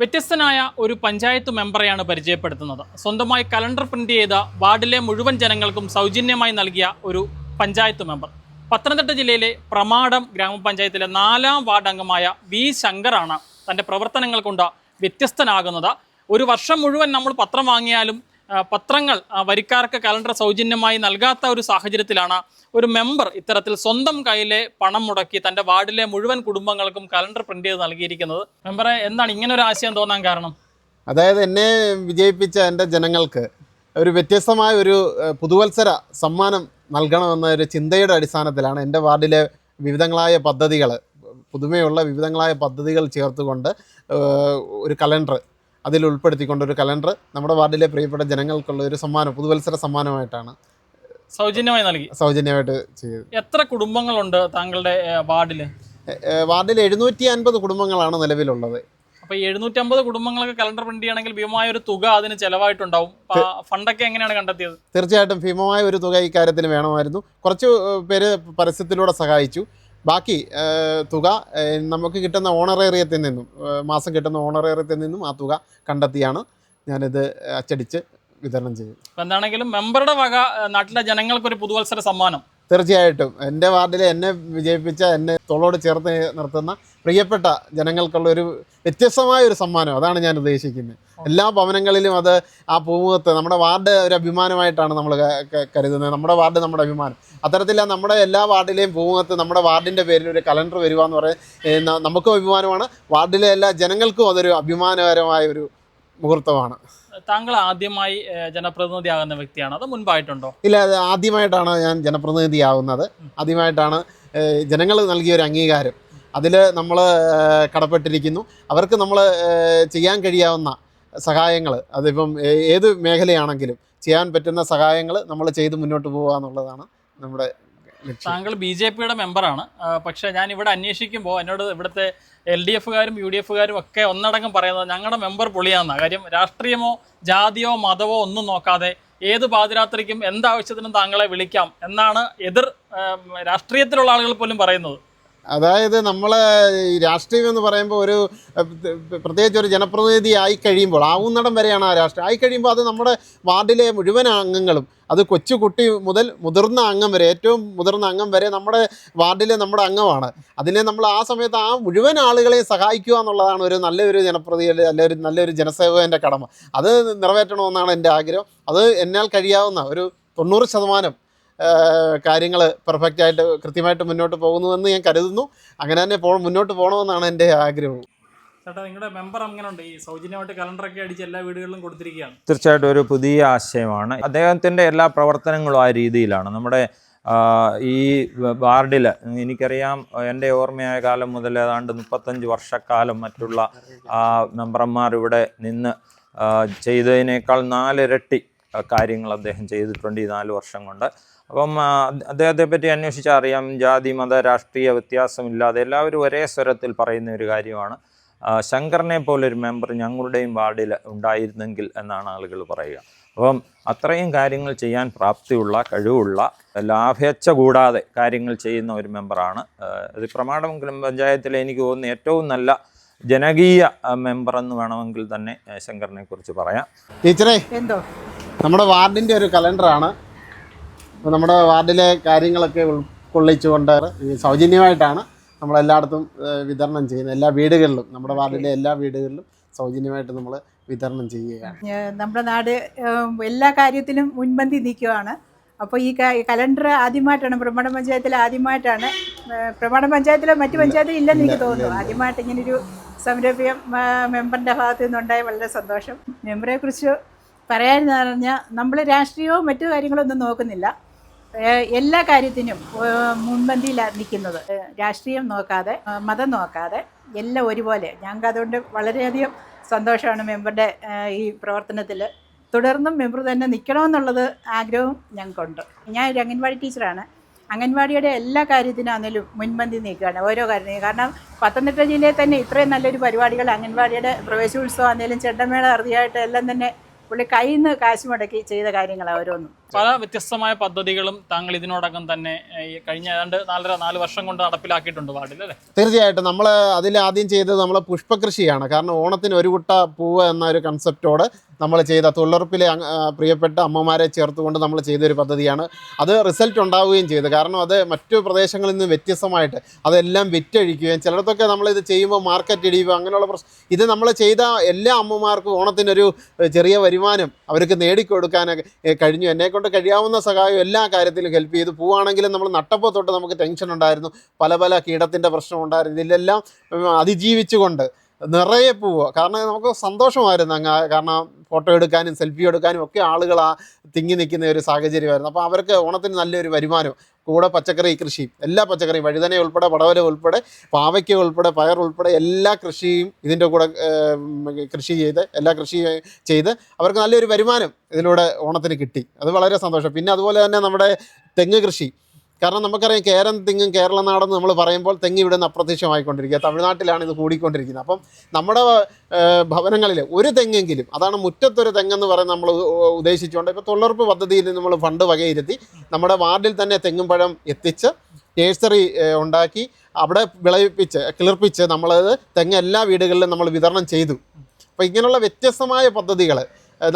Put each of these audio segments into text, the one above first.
വ്യത്യസ്തനായ ഒരു പഞ്ചായത്ത് മെമ്പറെയാണ് പരിചയപ്പെടുത്തുന്നത്. സ്വന്തമായി കലണ്ടർ പ്രിന്റ് ചെയ്ത വാർഡിലെ മുഴുവൻ ജനങ്ങൾക്കും സൗജന്യമായി നൽകിയ ഒരു പഞ്ചായത്ത് മെമ്പർ. പത്തനംതിട്ട ജില്ലയിലെ പ്രമാടം ഗ്രാമപഞ്ചായത്തിലെ നാലാം വാർഡ് അംഗമായ വി ശങ്കറാണ് തന്റെ പ്രവർത്തനങ്ങൾ കൊണ്ട് വ്യത്യസ്തനാകുന്നത്. ഒരു വർഷം മുഴുവൻ നമ്മൾ പത്രം വാങ്ങിയാലും പത്രങ്ങൾ വരിക്കാർക്ക് കലണ്ടർ സൗജന്യമായി നൽകാത്ത ഒരു സാഹചര്യത്തിലാണ് ഒരു മെമ്പർ ഇത്തരത്തിൽ സ്വന്തം കയ്യിലെ പണം മുടക്കി തന്റെ വാർഡിലെ മുഴുവൻ കുടുംബങ്ങൾക്കും കലണ്ടർ പ്രിന്റ് ചെയ്ത് നൽകിയിരിക്കുന്നത്. മെമ്പറെ എന്താണ് ഇങ്ങനെ ഒരു ആശയം തോന്നാൻ കാരണം? അതായത് എന്നെ വിജയിപ്പിച്ച എന്റെ ജനങ്ങൾക്ക് ഒരു വ്യത്യസ്തമായ ഒരു പുതുവത്സര സമ്മാനം നൽകണമെന്ന ഒരു ചിന്തയുടെ അടിസ്ഥാനത്തിലാണ് എന്റെ വാർഡിലെ വിവിധങ്ങളായ പദ്ധതികൾ പുതുമയുള്ള വിവിധങ്ങളായ പദ്ധതികൾ ചേർത്തുകൊണ്ട് ഒരു കലണ്ടർ അതിൽ ഉൾപ്പെടുത്തിക്കൊണ്ട് ഒരു കലണ്ടർ നമ്മുടെ വാർഡിലെ പ്രിയപ്പെട്ട ജനങ്ങൾക്കുള്ള ഒരു സമ്മാനം പുതുവത്സര സമ്മാനമായിട്ടാണ്. സൗജന്യമായി നൽകി. സൗജന്യമായിട്ട് ചെയ്തത്. എത്ര കുടുംബങ്ങളുണ്ട് താങ്കളുടെ വാർഡിൽ വാർഡിൽ എഴുന്നൂറ്റി അൻപത് കുടുംബങ്ങളാണ് നിലവിലുള്ളത്. അപ്പോൾ ഈ എഴുന്നൂറ്റമ്പത് കുടുംബങ്ങൾക്ക് കലണ്ടർ പ്രിന്റ് ചെയ്യണമെങ്കിൽ ഭീമമായ ഒരു തുക അതിന് ചിലവായിട്ടുണ്ടാവും. ഫണ്ടൊക്കെ എങ്ങനെയാണ് കണ്ടെത്തിയത്? തീർച്ചയായിട്ടും ഭീമമായ ഒരു തുക ഇക്കാര്യത്തിൽ വേണമായിരുന്നു. കുറച്ച് പേര് പരസ്യത്തിലൂടെ സഹായിച്ചു. ബാക്കി തുക നമുക്ക് കിട്ടുന്ന ഓണറേറിയത്തിൽ നിന്നും മാസം കിട്ടുന്ന ഓണറേറിയത്തിൽ നിന്നും ആ തുക കണ്ടെത്തിയാണ് ഞാനിത് അച്ചടിച്ച് വിതരണം ചെയ്തത് എന്താണെങ്കിലും മെമ്പറുടെ വക നാട്ടിലെ ജനങ്ങൾക്ക് ഒരു പുതുവത്സര സമ്മാനം. തീർച്ചയായിട്ടും. എന്റെ വാർഡിലെ എന്നെ വിജയിപ്പിച്ച എന്നെ തോളോട് ചേർത്ത് നിർത്തുന്ന പ്രിയപ്പെട്ട ജനങ്ങൾക്കുള്ള ഒരു വ്യത്യസ്തമായ ഒരു സമ്മാനം. അതാണ് ഞാൻ ഉദ്ദേശിക്കുന്നത്. എല്ലാ ഭവനങ്ങളിലും അത് ആ പൂമുഖത്ത് നമ്മുടെ വാർഡ് ഒരു അഭിമാനമായിട്ടാണ് നമ്മൾ കരുതുന്നത്. നമ്മുടെ വാർഡ് നമ്മുടെ അഭിമാനം. അത്തരത്തിൽ നമ്മുടെ എല്ലാ വാർഡിലെയും പൂമുഖത്ത് നമ്മുടെ വാർഡിന്റെ പേരിൽ ഒരു കലണ്ടർ വരിക എന്ന് പറയുന്നത് നമുക്കും അഭിമാനമാണ്. വാർഡിലെ എല്ലാ ജനങ്ങൾക്കും അതൊരു അഭിമാനകരമായ ഒരു മുഹൂർത്തമാണ്. താങ്കൾ ആദ്യമായി ജനപ്രതിനിധി ജനപ്രതിനിധിയാകുന്ന വ്യക്തിയാണ്? അത് മുൻപായിട്ടുണ്ടോ? ഇല്ല ആദ്യമായിട്ടാണ് ഞാൻ ജനപ്രതിനിധിയാവുന്നത്. ആദ്യമായിട്ടാണ് ജനങ്ങൾ നൽകിയ ഒരു അംഗീകാരം. അതിൽ നമ്മൾ കടപ്പെട്ടിരിക്കുന്നു. അവർക്ക് നമ്മൾ ചെയ്യാൻ കഴിയാവുന്ന സഹായങ്ങൾ അതിപ്പം ഏത് മേഖലയാണെങ്കിലും ചെയ്യാൻ പറ്റുന്ന സഹായങ്ങൾ നമ്മൾ ചെയ്ത് മുന്നോട്ട് പോകുക എന്നുള്ളതാണ് നമ്മുടെ താങ്കൾ ബി ജെ പിയുടെ മെമ്പറാണ്. പക്ഷെ ഞാൻ ഇവിടെ അന്വേഷിക്കുമ്പോൾ എന്നോട് ഇവിടുത്തെ എൽ ഡി എഫുകാരും യു ഡി എഫുകാരും ഒക്കെ ഒന്നടങ്കം പറയുന്നത് ഞങ്ങളുടെ മെമ്പർ പൊളിയാന്നാണ് കാര്യം രാഷ്ട്രീയമോ ജാതിയോ മതമോ ഒന്നും നോക്കാതെ ഏത് പാതിരാത്രിക്കും എന്താവശ്യത്തിനും താങ്കളെ വിളിക്കാം എന്നാണ് എതിർ രാഷ്ട്രീയത്തിലുള്ള ആളുകൾ പോലും പറയുന്നത്. അതായത് നമ്മൾ രാഷ്ട്രീയം എന്ന് പറയുമ്പോൾ ഒരു പ്രത്യേകിച്ച് ഒരു ജനപ്രതിനിധി ആയി കഴിയുമ്പോൾ ആവുന്നിടം വരെയാണ് ആ രാഷ്ട്രീയം. ആയി കഴിയുമ്പോൾ അത് നമ്മുടെ വാർഡിലെ മുഴുവൻ അംഗങ്ങളും അത് കൊച്ചുകുട്ടി മുതൽ മുതിർന്ന അംഗം വരെ ഏറ്റവും മുതിർന്ന അംഗം വരെ നമ്മുടെ വാർഡിലെ നമ്മുടെ അംഗമാണ്. അതിനെ നമ്മൾ ആ സമയത്ത് ആ മുഴുവൻ ആളുകളെയും സഹായിക്കുക എന്നുള്ളതാണ് ഒരു നല്ലൊരു ജനപ്രതിനിധി നല്ലൊരു നല്ലൊരു ജനസേവകന്റെ കടമ. അത് നിറവേറ്റണമെന്നാണ് എന്റെ ആഗ്രഹം. അത് എന്നാൽ കഴിയാവുന്ന ഒരു തൊണ്ണൂറ് ശതമാനം കാര്യങ്ങൾ പെർഫെക്റ്റായിട്ട് കൃത്യമായിട്ട് മുന്നോട്ട് പോകുന്നുവെന്ന് ഞാൻ കരുതുന്നു. അങ്ങനെ തന്നെ പോ മുന്നോട്ട് പോകണമെന്നാണ് എന്റെ ആഗ്രഹം. ചേട്ടാ നിങ്ങളുടെ മെമ്പർ അങ്ങനെയുണ്ട് ഈ സൗജന്യമായിട്ട് കലണ്ടറൊക്കെ അടിച്ച് എല്ലാ വീടുകളിലും കൊടുത്തിരിക്കുകയാണ്. തീർച്ചയായിട്ടും ഒരു പുതിയ ആശയമാണ്. അദ്ദേഹത്തിന്റെ എല്ലാ പ്രവർത്തനങ്ങളും ആ രീതിയിലാണ്. നമ്മുടെ ഈ വാർഡിൽ എനിക്കറിയാം എന്റെ ഓർമ്മയായ കാലം മുതൽ ഏതാണ്ട് മുപ്പത്തഞ്ച് വർഷക്കാലം മറ്റുള്ള ആ, മെമ്പർമാർ ഇവിടെ നിന്ന് ചെയ്തതിനേക്കാൾ നാലിരട്ടി കാര്യങ്ങൾ അദ്ദേഹം ചെയ്തിട്ടുണ്ട് ഈ നാല് വർഷം കൊണ്ട്. അപ്പം അദ്ദേഹത്തെ പറ്റി അന്വേഷിച്ചാൽ അറിയാം ജാതി മത രാഷ്ട്രീയ വ്യത്യാസമില്ലാതെ എല്ലാവരും ഒരേ സ്വരത്തിൽ പറയുന്ന ഒരു കാര്യമാണ്. ശങ്കറിനെ പോലൊരു മെമ്പർ ഞങ്ങളുടെയും വാർഡിൽ ഉണ്ടായിരുന്നെങ്കിൽ എന്നാണ് ആളുകൾ പറയുക. അപ്പം അത്രയും കാര്യങ്ങൾ ചെയ്യാൻ പ്രാപ്തിയുള്ള കഴിവുള്ള ലാഭേച്ഛ കൂടാതെ കാര്യങ്ങൾ ചെയ്യുന്ന ഒരു മെമ്പറാണ്. ഇത് പ്രമാണമെങ്കിലും പഞ്ചായത്തിലെ എനിക്ക് തോന്നുന്ന ഏറ്റവും നല്ല ജനകീയ മെമ്പർ എന്ന് വേണമെങ്കിൽ തന്നെ ശങ്കറിനെ കുറിച്ച് പറയാം. ടീച്ചറേ എന്തോ? നമ്മുടെ വാർഡിന്റെ ഒരു കലണ്ടറാണ്. നമ്മുടെ വാർഡിലെ കാര്യങ്ങളൊക്കെ ഉൾക്കൊള്ളിച്ചുകൊണ്ട് സൗജന്യമായിട്ടാണ് നമ്മളെല്ലായിടത്തും വിതരണം ചെയ്യുന്നത്. എല്ലാ വീടുകളിലും നമ്മുടെ വാർഡിലെ എല്ലാ വീടുകളിലും സൗജന്യമായിട്ട് നമ്മൾ വിതരണം ചെയ്യുകയാണ്. നമ്മുടെ നാട് എല്ലാ കാര്യത്തിലും മുൻപന്തി നിൽക്കുകയാണ് അപ്പോൾ ഈ കലണ്ടർ ആദ്യമായിട്ടാണ് ബ്രഹ്മണ പഞ്ചായത്തിൽ ആദ്യമായിട്ടാണ് ബ്രഹ്മണ പ്രമാണ പഞ്ചായത്തിലോ മറ്റു പഞ്ചായത്തിലും ഇല്ലെന്ന് എനിക്ക് തോന്നുന്നു. ആദ്യമായിട്ട് ഇങ്ങനൊരു സംരംഭം മെമ്പറിന്റെ ഭാഗത്തു നിന്നുണ്ടായ വളരെ സന്തോഷം. മെമ്പറെ കുറിച്ച് പറയാനെന്ന് പറഞ്ഞാൽ നമ്മൾ രാഷ്ട്രീയവും മറ്റു കാര്യങ്ങളൊന്നും നോക്കുന്നില്ല. എല്ലാ കാര്യത്തിനും മുൻപന്തിയിലാണ് നിൽക്കുന്നത് രാഷ്ട്രീയം നോക്കാതെ മതം നോക്കാതെ എല്ലാം ഒരുപോലെ. ഞങ്ങൾക്ക് അതുകൊണ്ട് വളരെയധികം സന്തോഷമാണ് മെമ്പറുടെ ഈ പ്രവർത്തനത്തിൽ. തുടർന്നും മെമ്പർ തന്നെ നിൽക്കണമെന്നുള്ളത് ആഗ്രഹവും ഞങ്ങൾക്കുണ്ട്. ഞാൻ ഒരു അംഗൻവാടി ടീച്ചറാണ്. അംഗൻവാടിയുടെ എല്ലാ കാര്യത്തിനാണെങ്കിലും മുൻപന്തി നിൽക്കുകയാണ് ഓരോ കാര്യത്തിനും. കാരണം പത്തനംതിട്ട ജില്ലയിൽ തന്നെ ഇത്രയും നല്ലൊരു പരിപാടികൾ അംഗൻവാടിയുടെ പ്രവേശോത്സവം ആണെങ്കിലും ചെണ്ടമേള അറുതിയായിട്ട് എല്ലാം തന്നെ പുള്ളി കയ്യിൽ നിന്ന് കാശ് മുടക്കി ചെയ്ത കാര്യങ്ങളാണ് ഓരോന്നും. പല വ്യത്യസ്തമായ പദ്ധതികളും താങ്കൾ ഇതിനോടകം തന്നെ കഴിഞ്ഞ ഏതാണ്ട് നാലര നാല് വർഷം കൊണ്ട് നടപ്പിലാക്കിയിട്ടുണ്ട് വാർഡിൽ അല്ലേ? തീർച്ചയായിട്ടും. നമ്മൾ അതിൽ ആദ്യം ചെയ്തത് നമ്മൾ പുഷ്പകൃഷിയാണ്. കാരണം ഓണത്തിന് ഒരു കുട്ട പൂവ് എന്ന ഒരു കൺസെപ്റ്റോട് നമ്മൾ ചെയ്ത തൊഴിലുറപ്പിലെ പ്രിയപ്പെട്ട അമ്മമാരെ ചേർത്തുകൊണ്ട് നമ്മൾ ചെയ്തൊരു പദ്ധതിയാണ്. അത് റിസൾട്ട് ഉണ്ടാവുകയും ചെയ്തു. കാരണം അത് മറ്റു പ്രദേശങ്ങളിൽ നിന്ന് വ്യത്യസ്തമായിട്ട് അതെല്ലാം വിറ്റഴിക്കുകയും ചിലയിടത്തൊക്കെ നമ്മളിത് ചെയ്യുമ്പോൾ മാർക്കറ്റ് ഇടിയുക അങ്ങനെയുള്ള പ്രശ്നം. ഇത് നമ്മൾ ചെയ്ത എല്ലാ അമ്മമാർക്കും ഓണത്തിനൊരു ചെറിയ വരുമാനം അവർക്ക് നേടിക്കൊടുക്കാനൊക്കെ കഴിഞ്ഞു. കഴിഞ്ഞു എന്നെക്കൊണ്ട് കഴിയാവുന്ന സഹായം എല്ലാ കാര്യത്തിലും ഹെൽപ്പ് ചെയ്തു. പൂവാണെങ്കിലും നമ്മൾ നട്ടപ്പോൾ തൊട്ട് നമുക്ക് ടെൻഷൻ ഉണ്ടായിരുന്നു. പല പല കീടത്തിന്റെ പ്രശ്നം ഉണ്ടായിരുന്നു. ഇതിലെല്ലാം അതിജീവിച്ചുകൊണ്ട് നിറയെ പൂവ് കാരണം നമുക്ക് സന്തോഷമായിരുന്നു അങ്ങ് കാരണം ഫോട്ടോ എടുക്കാനും സെൽഫി എടുക്കാനും ഒക്കെ ആളുകൾ ആ തിങ്ങി നിൽക്കുന്ന ഒരു സാഹചര്യമായിരുന്നു. അപ്പോൾ അവർക്ക് ഓണത്തിന് നല്ലൊരു വരുമാനം കൂടെ പച്ചക്കറി കൃഷി എല്ലാ പച്ചക്കറിയും വഴുതന ഉൾപ്പെടെ പടവല ഉൾപ്പെടെ പാവയ്ക്ക ഉൾപ്പെടെ പയർ ഉൾപ്പെടെ എല്ലാ കൃഷിയും ഇതിന്റെ കൂടെ കൃഷി ചെയ്ത് എല്ലാ കൃഷി ചെയ്ത് അവർക്ക് നല്ലൊരു വരുമാനം ഇതിലൂടെ ഓണത്തിന് കിട്ടി. അത് വളരെ സന്തോഷം. പിന്നെ അതുപോലെ തന്നെ നമ്മുടെ തെങ്ങ് കൃഷി. കാരണം നമുക്കറിയാം കേരം തെങ്ങും കേരള നാടെന്ന് നമ്മൾ പറയുമ്പോൾ തെങ്ങ് ഇവിടെ നിന്ന് അപ്രത്യക്ഷമായിക്കൊണ്ടിരിക്കുക. തമിഴ്നാട്ടിലാണ് ഇത് കൂടിക്കൊണ്ടിരിക്കുന്നത്. അപ്പം നമ്മുടെ ഭവനങ്ങളിൽ ഒരു തെങ്ങെങ്കിലും അതാണ് മുറ്റത്തൊരു തെങ്ങെന്ന് പറയുന്നത് നമ്മൾ ഉദ്ദേശിച്ചുകൊണ്ട് ഇപ്പോൾ തൊഴിലുറപ്പ് പദ്ധതിയിൽ നമ്മൾ ഫണ്ട് വകയിരുത്തി നമ്മുടെ വാർഡിൽ തന്നെ തെങ്ങും പഴം എത്തിച്ച് നേഴ്സറി ഉണ്ടാക്കി അവിടെ വിളയിപ്പിച്ച് കിളിർപ്പിച്ച് നമ്മളത് തെങ്ങ് എല്ലാ വീടുകളിലും നമ്മൾ വിതരണം ചെയ്തു. അപ്പോൾ ഇങ്ങനെയുള്ള വ്യത്യസ്തമായ പദ്ധതികൾ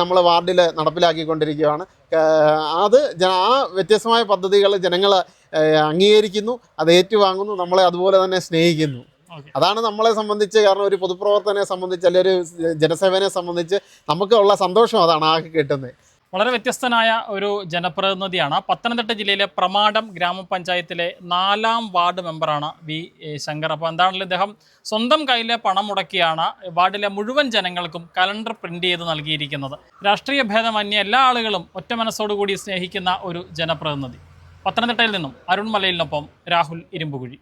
നമ്മൾ വാർഡിൽ നടപ്പിലാക്കിക്കൊണ്ടിരിക്കുകയാണ്. അത് ആ വ്യത്യസ്തമായ പദ്ധതികൾ ജനങ്ങൾ അംഗീകരിക്കുന്നു അത് ഏറ്റുവാങ്ങുന്നു നമ്മളെ അതുപോലെ തന്നെ സ്നേഹിക്കുന്നു. അതാണ് നമ്മളെ സംബന്ധിച്ച് കാരണം ഒരു പൊതുപ്രവർത്തനെ സംബന്ധിച്ച് അല്ലെങ്കിൽ ഒരു ജനസേവനെ സംബന്ധിച്ച് നമുക്കുള്ള സന്തോഷം അതാണ് ആകെ കിട്ടുന്നത്. വളരെ വ്യത്യസ്തനായ ഒരു ജനപ്രതിനിധിയാണ്. പത്തനംതിട്ട ജില്ലയിലെ പ്രമാടം ഗ്രാമപഞ്ചായത്തിലെ നാലാം വാർഡ് മെമ്പറാണ് വി ശങ്കർ. അപ്പോൾ എന്താണല്ലോ ഇദ്ദേഹം? സ്വന്തം കയ്യിലെ പണം മുടക്കിയാണ് വാർഡിലെ മുഴുവൻ ജനങ്ങൾക്കും കലണ്ടർ പ്രിന്റ് ചെയ്ത് നൽകിയിരിക്കുന്നത്. രാഷ്ട്രീയ ഭേദമന്യ എല്ലാ ആളുകളും ഒറ്റ മനസ്സോടുകൂടി സ്നേഹിക്കുന്ന ഒരു ജനപ്രതിനിധി. പത്തനംതിട്ടയിൽ നിന്നും അരുൺ മലയിലിനൊപ്പം രാഹുൽ ഇരുമ്പുകുഴി.